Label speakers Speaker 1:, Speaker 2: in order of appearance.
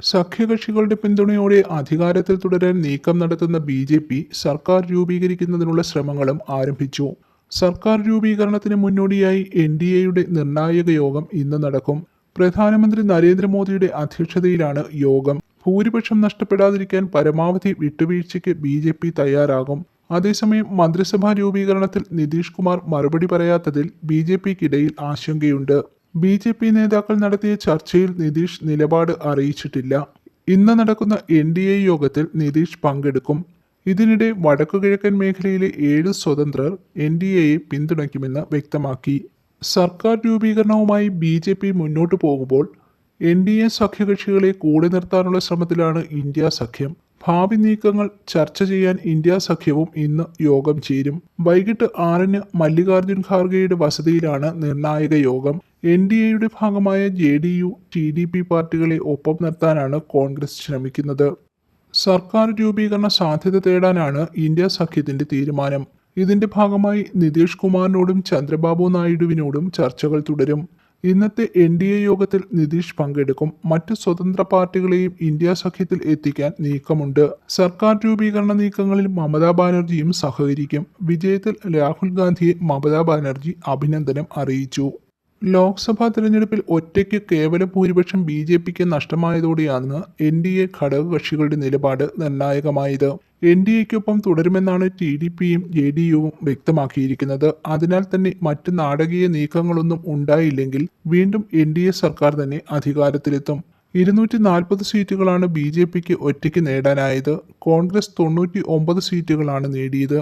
Speaker 1: സഖ്യകക്ഷികളുടെ പിന്തുണയോടെ അധികാരത്തിൽ തുടരാൻ നീക്കം നടത്തുന്ന ബി ജെ പി സർക്കാർ രൂപീകരിക്കുന്നതിനുള്ള ശ്രമങ്ങളും ആരംഭിച്ചു. സർക്കാർ രൂപീകരണത്തിന് മുന്നോടിയായി എൻ ഡി എയുടെ നിർണായക യോഗം ഇന്ന് നടക്കും. പ്രധാനമന്ത്രി നരേന്ദ്രമോദിയുടെ അധ്യക്ഷതയിലാണ് യോഗം. ഭൂരിപക്ഷം നഷ്ടപ്പെടാതിരിക്കാൻ പരമാവധി വിട്ടുവീഴ്ചയ്ക്ക് ബി ജെ പി തയ്യാറാകും. അതേസമയം മന്ത്രിസഭാ രൂപീകരണത്തിൽ നിതീഷ് കുമാർ മറുപടി പറയാത്തതിൽ ബി ജെ പിക്കിടയിൽ ആശങ്കയുണ്ട്. ബി ജെ പി നേതാക്കൾ നടത്തിയ ചർച്ചയിൽ നിതീഷ് നിലപാട് അറിയിച്ചിട്ടില്ല. ഇന്ന് നടക്കുന്ന എൻ ഡി എ യോഗത്തിൽ നിതീഷ് പങ്കെടുക്കും. ഇതിനിടെ വടക്കുകിഴക്കൻ മേഖലയിലെ ഏഴ് സ്വതന്ത്രർ എൻ ഡി എയെ പിന്തുണയ്ക്കുമെന്ന് വ്യക്തമാക്കി. സർക്കാർ രൂപീകരണവുമായി ബി ജെ പി മുന്നോട്ടു പോകുമ്പോൾ എൻ ഡി എ സഖ്യകക്ഷികളെ കൂടെ നിർത്താനുള്ള ശ്രമത്തിലാണ് ഇന്ത്യ സഖ്യം. ഭാവി നീക്കങ്ങൾ ചർച്ച ചെയ്യാൻ ഇന്ത്യ സഖ്യവും ഇന്ന് യോഗം ചേരും. വൈകിട്ട് ആറിന് മല്ലികാർജുൻ ഖാർഗെയുടെ വസതിയിലാണ് നിർണായക യോഗം. എൻ ഡി എയുടെ ഭാഗമായ J D U T D P പാർട്ടികളെ ഒപ്പം നിർത്താനാണ് കോൺഗ്രസ് ശ്രമിക്കുന്നത്. സർക്കാർ രൂപീകരണ സാധ്യത തേടാനാണ് ഇന്ത്യ സഖ്യത്തിന്റെ തീരുമാനം. ഇതിന്റെ ഭാഗമായി നിതീഷ് കുമാറിനോടും ചന്ദ്രബാബു നായിഡുവിനോടും ചർച്ചകൾ തുടരും. ഇന്നത്തെ എൻ ഡി എ യോഗത്തിൽ നിതീഷ് പങ്കെടുക്കും. മറ്റ് സ്വതന്ത്ര പാർട്ടികളെയും ഇന്ത്യ സഖ്യത്തിൽ എത്തിക്കാൻ നീക്കമുണ്ട്. സർക്കാർ രൂപീകരണ നീക്കങ്ങളിൽ മമതാ ബാനർജിയും സഹകരിക്കും. വിജയത്തിൽ രാഹുൽ ഗാന്ധിയെ മമതാ ബാനർജി അഭിനന്ദനം അറിയിച്ചു. ലോക്സഭാ തെരഞ്ഞെടുപ്പിൽ ഒറ്റയ്ക്ക് കേവല ഭൂരിപക്ഷം ബി ജെ പിക്ക് നഷ്ടമായതോടെയാണ് എൻ ഡി എ ഘടകകക്ഷികളുടെ നിലപാട് നിർണായകമായത്. എൻ ഡി എക്കൊപ്പം തുടരുമെന്നാണ് ടി ഡി പിയും ജെ ഡി യുവും വ്യക്തമാക്കിയിരിക്കുന്നത്. അതിനാൽ തന്നെ മറ്റ് നാടകീയ നീക്കങ്ങളൊന്നും ഉണ്ടായില്ലെങ്കിൽ വീണ്ടും എൻ ഡി എ സർക്കാർ തന്നെ അധികാരത്തിലെത്തും. ഇരുന്നൂറ്റി നാൽപ്പത് സീറ്റുകളാണ് ബി ജെ പിക്ക് ഒറ്റയ്ക്ക് നേടാനായത്. കോൺഗ്രസ് തൊണ്ണൂറ്റി ഒമ്പത് സീറ്റുകളാണ് നേടിയത്.